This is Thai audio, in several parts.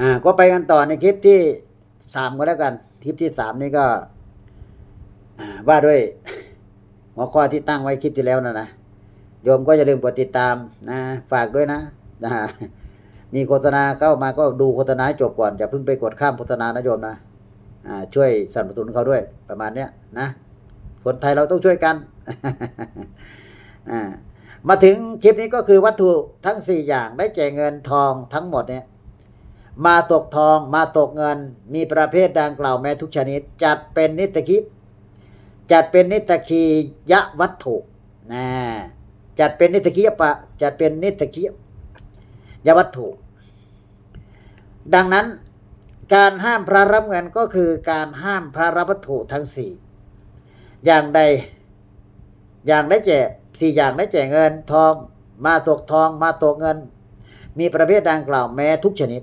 อ่าก็ไปกันต่อในคลิปที่สามก็แล้วกัน คลิปที่สามนี่ก็ อ่าว่าด้วย หัวข้อที่ตั้งไว้คลิปที่แล้วนะนะโยมก็อย่าลืมกดติดตามนะฝากด้วยนะนะมีโฆษณาเข้ามาก็ดูโฆษณาจบก่อนอย่าเพิ่งไปกดข้ามโฆษณานะโยมนะอ่าช่วยสนับสนุนเขาด้วยประมาณเนี้ยนะคนไทยเราต้องช่วยกันอ่ามาถึงคลิปนี้ก็คือวัตถุทั้งสี่อย่างได้แก่เงินทองทั้งหมดเนี่ย มาตกทองมาตกเงิน มีประเภทดังกล่าวแม้ทุกชนิด จัดเป็นนิตคิจัดเป็นนิตคียะวัตถุนะจัดเป็นนิตคียปะจัดเป็นนิตคียะวัตถุ ดังนั้นการห้ามพระรับเงินก็คือการห้ามพระรับวัตถุทั้งสี่อย่างใด อย่างได้แก่สี่อย่างได้แก่เงินทอง มาตกทอง มาตกเงิน มีประเภทดังกล่าวแม้ทุกชนิด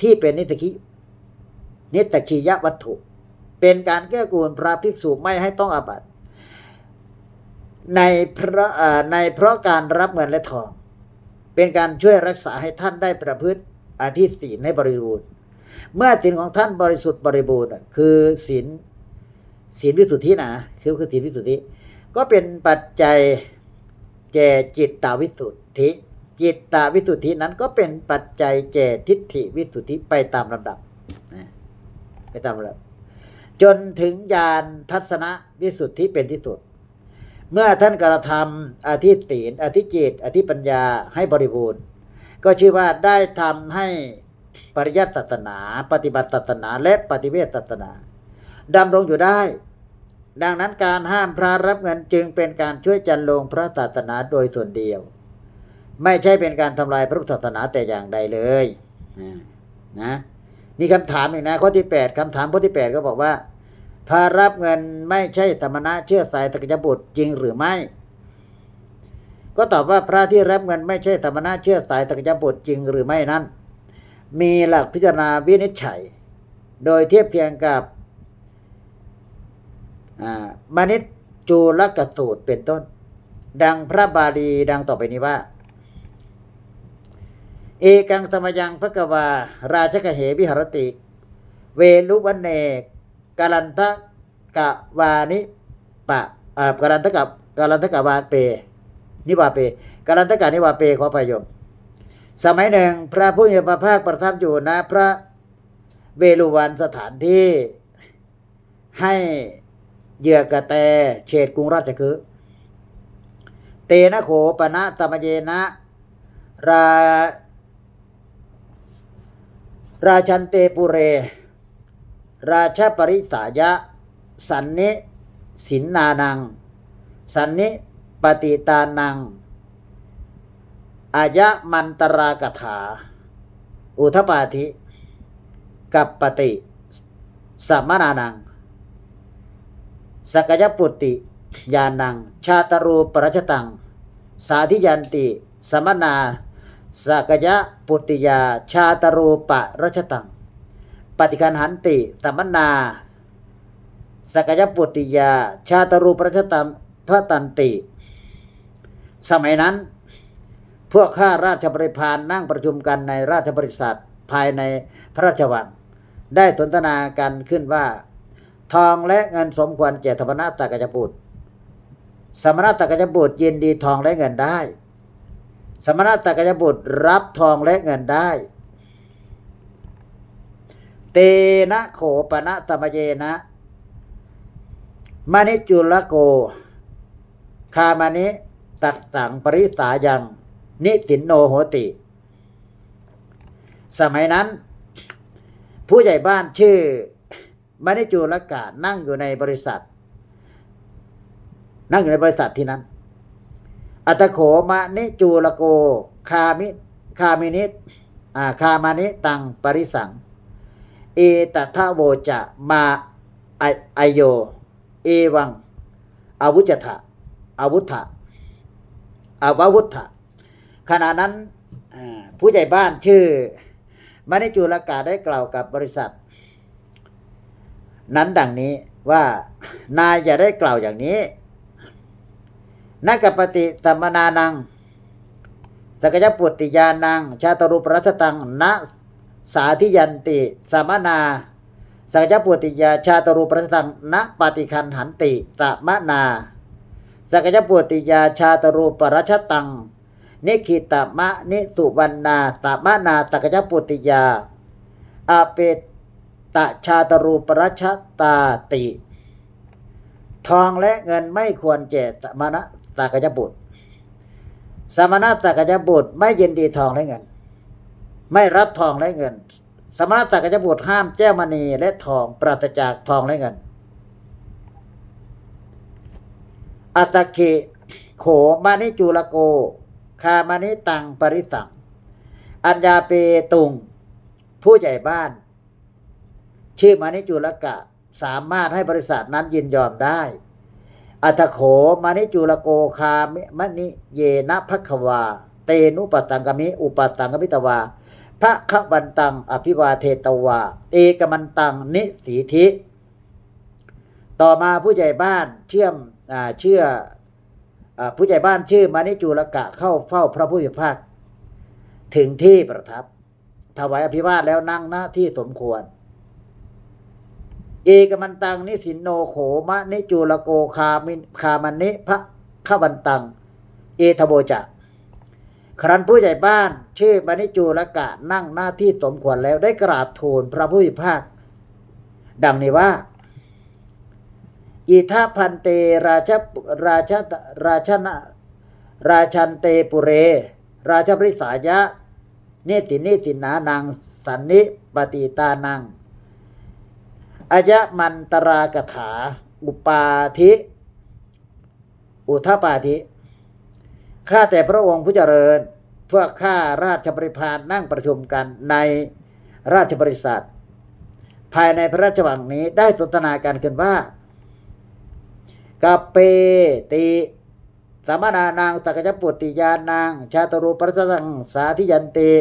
ที่เป็นนิตคินิตคียวัตถุ เป็นการแก้กูลพระภิกษุไม่ให้ต้องอาบัติในเพราะในเพราะการรับเงินและทอง เป็นการช่วยรักษาให้ท่านได้ประพฤติอาทิศีลให้บริบูรณ์ เมื่อศีลของท่านบริสุทธิ์บริบูรณ์คือศีลศีลวิสุทธินะคือคือศีลวิสุทธิ ก็เป็นปัจจัยแก่จิตตาวิสุทธิ จิตตาวิสุทธินั้นก็เป็นปัจจัยแก่ทิฏฐิวิสุทธิไปตามลำดับนะไปตามลำดับ จนถึงญาณทัศนวิสุทธิเป็นที่สุด เมื่อท่านกระทำอธิศีลอธิจิต อธิปัญญาให้บริบูรณ์ ก็ชื่อว่าได้ทำให้ปริยัติศาสนา ปฏิบัติศาสนา และปฏิเวทศาสนาดำรงอยู่ได้ ดังนั้นการห้ามพระรับเงินจึงเป็นการช่วยจันลงพระศาสนาโดยส่วนเดียว ไม่ใช่เป็นการทำลายพระพุทธศาสนาแต่อย่างใดเลยนะนี่คำถามอีกนะข้อที่แปดคำถามข้อที่แปดก็บอกว่าพระรับเงินไม่ใช่ธรรมณะเชื่อสายตะกยบุตรจริงหรือไม่ ก็ตอบว่าพระที่รับเงินไม่ใช่ธรรมณะเชื่อสายตะกยบุตรจริงหรือไม่นั้น มีหลักพิจารณาวินิจฉัย โดยเทียบเทียงกับมนิจจูลกสูตรเป็นต้น ดังพระบาลีดังต่อไปนี้ว่า เอกังสมยังพระกวา ราชกเหวิหรติ เวลุวันเนกกาลันทะกะวานิปะอ่ากาลันทะกับกาลันทะกะวาเป นิวาเปกาลันทะกะนิวาเปขอพยมสมัยหนึ่งพระผู้มีพระภาคประทับอยู่ณพระเวลุวันสถานที่ให้เหยื่อกระแตเขตกรุงราชคฤห์เตนะโขปนะตมเยนะรา ราชันเตปุเร ราชปริสายะ สันนิสินนานัง สันนิปฏิตานัง อายะมันตรากถา อุทปาธิ กัปปติสัมมนานัง สกยปุตติยานัง ชาตรูปรัชตัง สาธิยันติ สมนา สกยปุตติยา ชาตรูปรัชตังปฏิคันหันติสมนาสกยปุตติยาชาตรูปรัชตังพระตันติ สมัยนั้น พวกข้าราชบริพารนั่งประชุมกันในราชบริษัทภายในพระราชวัง ได้สนทนากันขึ้นว่า ทองและเงินสมควรแก่ธรรมนาตากจบุตรสมณตากจบุตรยินดีทองและเงินได้ สมณตกจบุตรรับทองและเงินได้ เตนะโขปนะตมเยนะมณิจุลโก คามานิตัดสังปริสายัง นิตินโนโหติ สมัยนั้น ผู้ใหญ่บ้านชื่อมณิจูรกานั่งอยู่ในบริษัท นั่งอยู่ในบริษัทที่นั้น อัตโขมะนิจูลโก คามิคามินิอ่าคามานิตังปริสัง เอตทะโวจะมาไอโย เอวังอาวุจทะอาวุธะอาววุธะขณะนั้นผู้ใหญ่บ้านชื่อมณิจูรกาได้กล่าวกับบริษัท นั้นดังนี้ว่านายอย่าได้กล่าวอย่างนี้ นักปฏิตมนานัง สกยปุตติยานัง ชาตรูปรัตตังนะสาธิยันติสามนาสักยปุติยาชาตรูปรัชตังณปฏิคันหันติตมนาสักยปุติยาชาตรูปรัชตังนิคิตมะนิสุวรรณาตมนาสักยปุติยาอาเปตชาตรูปรัชตาติ ทองและเงินไม่ควรแก่สมณะ สักยบุตร สมณะสักยบุตรไม่ยินดีทองและเงิน ไม่รับทองและเงิน สมณะสักยบุตรห้ามแจ้วมณีและทองปราศจากทองและเงิน อัตตเคโขมานิจุลโก คามานิตังปริสังอัญญาเปตุง ผู้ใหญ่บ้าน ชื่อมานิจุลกะ สามารถให้บริษัทนั้นยินยอมได้ อัตโขมานิจุลโกคามมณิเยนะพักวา เตนุปตังกมิ อุปตังกมิตวาพระขวันตัง อภิวาเทตวา เอกมันตังนิสีธิ ต่อมาผู้ใหญ่บ้านเชื่อมเชื่ออผู้ใหญ่บ้านชื่อมานิจุลกะเข้าเฝ้าพระผู้มีพระภาคถึงที่ประทับ ถวายอภิวาทแล้วนั่งหน้าที่สมควร เอกมันตังนิสินโนโขมะนิจูลโกคามิคามันนิพระขวันตัง เอทโบจะ ครั้นผู้ใหญ่บ้านชื่อมานิจูลกะนั่งหน้าที่สมควรแล้วได้กราบทูลพระผู้มีพระภาค ดังนี้ว่า อิทัพันเตราชราชราชนะราชันเตปุเร ราชบริสายะเนติเนตินานางสันนิปติตานัง อายะมันตรากถาอุปาทิอุทปาทิข้าแต่พระองค์ผู้เจริญ พวกข้าราชบริพารนั่งประชุมกันในราชบริษัท ภายในพระราชวังนี้ได้สนทนากันขึ้นว่ากัปเปติสามนานางสักยปุติยานาง ชาตรูปรัสังสาธิยันติ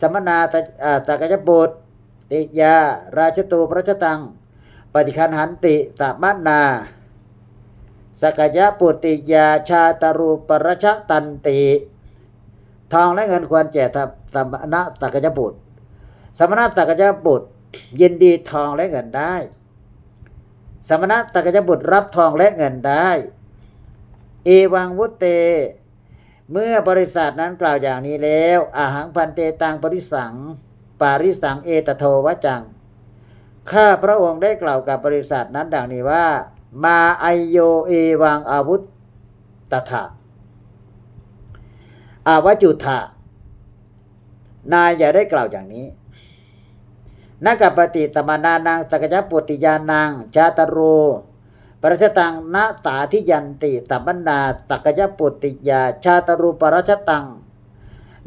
สมนาตอ่าสักยปุต ติยา ราชตูปรัชตัง ปฏิคันหันติสามนา สกยปุตติยาชาตรูปรชตันติ ทองและเงินควรแจกสมณะสักยบุตร สมณะสักยบุตรยินดีทองและเงินได้ สมณะตักยบุตรรับทองและเงินได้ เอวังวุตเตเมื่อบริษัทนั้นกล่าวอย่างนี้แล้ว อาหังพันเตตังปริสัง ปาริสังเอตโทวจัง ข้าพระองค์ได้กล่าวกับบริษัทนั้นดังนี้ว่า มาไอโยเอวังอาวุธตถาอาวจุธานายอย่าได้กล่าวอย่างนี้นักปฏิตมานานางตกยปุติยานางชาตโรปรัชตังนาสาธิยันติตมนาตกยปุติยาชาตรูปรัชตัง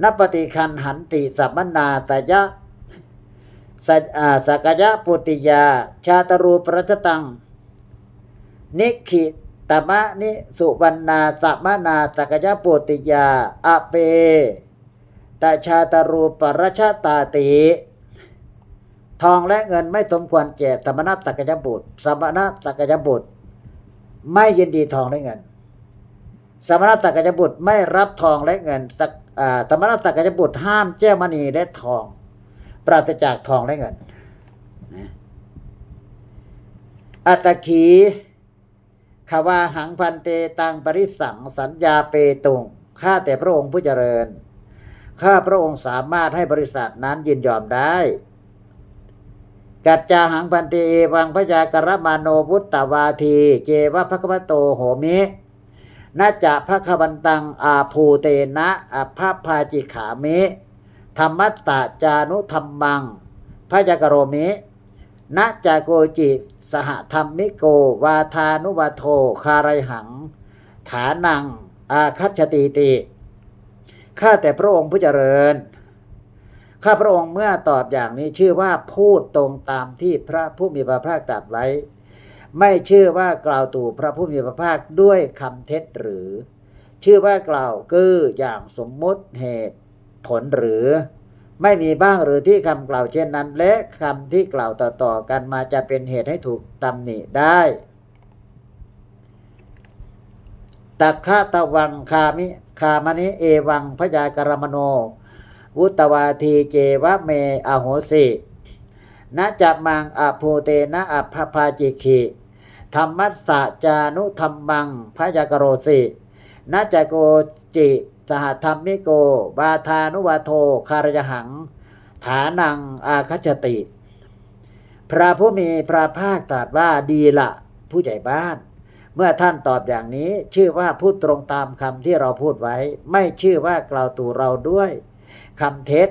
นปฏิคันหันติสัมมนาตยะ สัจอ่าสักยปุติยา ชาตรูปรัชตัง นิขิตมะนิสุวรรณาสัมมนาตกยปุติยา อเปตชาตรูปรัชตาติทองและเงินไม่สมควรแก่สมณะตักยบุตร สมณะตักยบุตร ไม่ยินดีทองและเงิน สมณะตักยบุตรไม่รับทองและเงินสักอ่าสมณะตักยบุตรห้ามแจ้วมณีและทอง ปราศจากทองและเงินนะอัตตขีขาวาหังพันเตตังปริสังสัญญาเปตุงข้าแต่พระองค์ผู้เจริญ ข้าพระองค์สามารถให้บริษัทนั้นยินยอมได้ กัจจาหังพันเตเอวังพยากรมาโนวุตตวาที เจวะภควโตโหมินาจะภควันตังอาภูเตนะอภาพาจิขามิ ธรรมตตาจานุธรรมังพระยากโรมินาจะโกจิสหธรรมิโก วาทานุวาโท คารายหัง ฐานัง อาคัจฉติติข้าแต่พระองค์ผู้เจริญ ข้าพระองค์เมื่อตอบอย่างนี้ชื่อว่าพูดตรงตามที่พระผู้มีพระภาคตรัสไว้ ไม่ชื่อว่ากล่าวตู่พระผู้มีพระภาคด้วยคำเท็จหรือ ชื่อว่ากล่าวกืออย่างสมมุติเหตุ ผลหรือ ไม่มีบ้างหรือที่คำกล่าวเช่นนั้น และคำที่กล่าวต่อๆกันมาจะเป็นเหตุให้ถูกตำหนิได้ตักขะตะวังคามิคามณิเอวังพยากรมโน วุตวาทีเจวะเมอโหสินะจะมังอภูเตนะอภพาจิคิธรรมัสสะจานุธรรมังพยากโรสินะจะโกจิ สหธรรมิโก บาทานุวาโท คารยหัง ฐานังอาคัจจติ พระผู้มีพระภาคตรัสว่าดีละผู้ใหญ่บ้าน เมื่อท่านตอบอย่างนี้ ชื่อว่าพูดตรงตามคำที่เราพูดไว้ ไม่ชื่อว่ากล่าวตู่เราด้วยคำเท็จ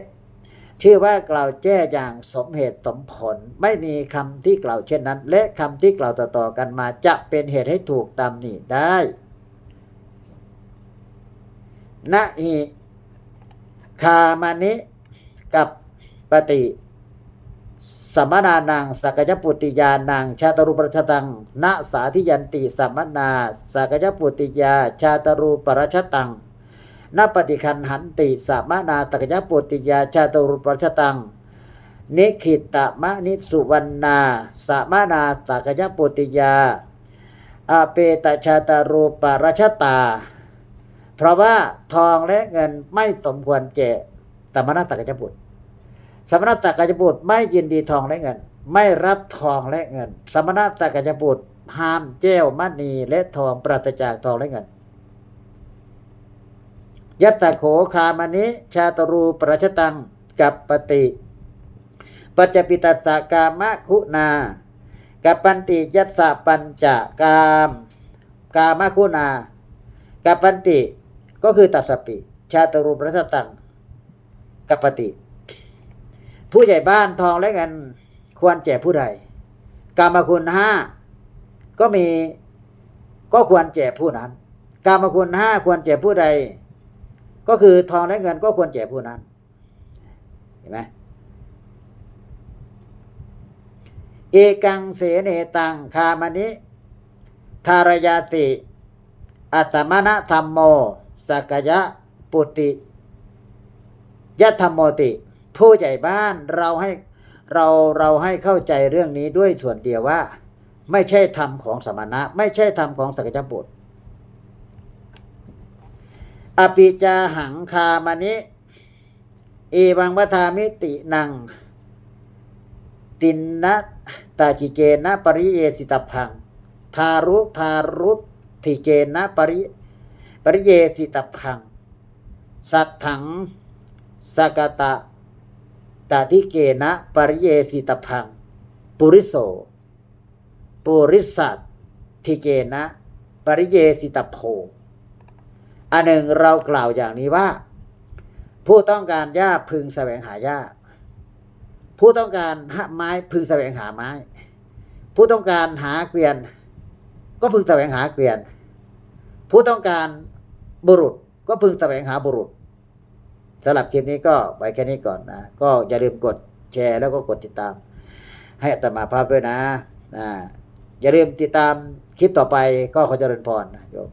ชื่อว่ากล่าวแจ้อย่างสมเหตุสมผล ไม่มีคำที่กล่าวเช่นนั้น และคำที่กล่าวต่อๆกันมาจะเป็นเหตุให้ถูกตำหนิได้ นะหิคามานิ กับปฏิสัมมนานังสักยปุตติยานัง ชาตรูปรชตังณสาธิยันติสัมมนาสักยปุตติยา ชาตรูปรชตังนปฏิคันหันติสัมมนาตกยปุตติยา ชาตรูปรชตังนิขิตตมะนิสุวรรณาสัมมนาตกยปุตติยาอาเปตชาตรูปรชตา เพราะว่าทองและเงินไม่สมควรแก่สมณตกยบุตร สมณตกยบุตรไม่ยินดีทองและเงิน ไม่รับทองและเงิน สมณตกยบุตรห้ามแจ้วมณีและทองปราศจากทองและเงินยัตตะโขคามานิชาตรูประชตังกับปฏิปัจจปิตัสสะกามะคุณากับปันติยัสสะปัญจกาม กามะคุณากับปันติ ก็คือตัดสปิ ชาตรูประชตังกัปฏิผู้ใหญ่บ้านทองและเงินควรแจกผู้ใดกามคุณห้าก็มีก็ควรแจกผู้นั้นกามคุณห้าควรแจกผู้ใด ก็คือทองและเงินก็ควรแจกผู้นั้นเห็นไหมเอกังเสเนตังคามานิทารยาติ อัตมณธรรมโม สักยะปุติยธรรมโมติ ผู้ใหญ่บ้านเราให้เราเราให้เข้าใจเรื่องนี้ด้วยส่วนเดียวว่า ไม่ใช่ธรรมของสมณะ ไม่ใช่ธรรมของสักยะบุตรอปิจาหังคามานิเอวังวัฏามิตินัง ตินนะตาจิเกนะปริเยสิตพัง ทารุทารุทิเกนะปริ ปริเยสิตพัง สัตถังสกตะตาทิเกนะปริเยสิตพัง ปุริโส ปุริสัตทิเกนะปริเยสิตโพอันหนึ่งเรากล่าวอย่างนี้ว่า ผู้ต้องการหญ้าพึงแสวงหาหญ้า ผู้ต้องการหาไม้พึงแสวงหาไม้ ผู้ต้องการหาเกวียน ก็พึงแสวงหาเกวียน ผู้ต้องการ บุรุษก็พึงแสวงหาบุรุษสำหรับคลิปนี้ก็ไว้แค่นี้ก่อนนะ ก็อย่าลืมกดแชร์แล้วก็กดติดตาม ให้อัตมาภาพด้วยนะนะอย่าลืมติดตามคลิปต่อไปก็ขอเจริญพรนะโยม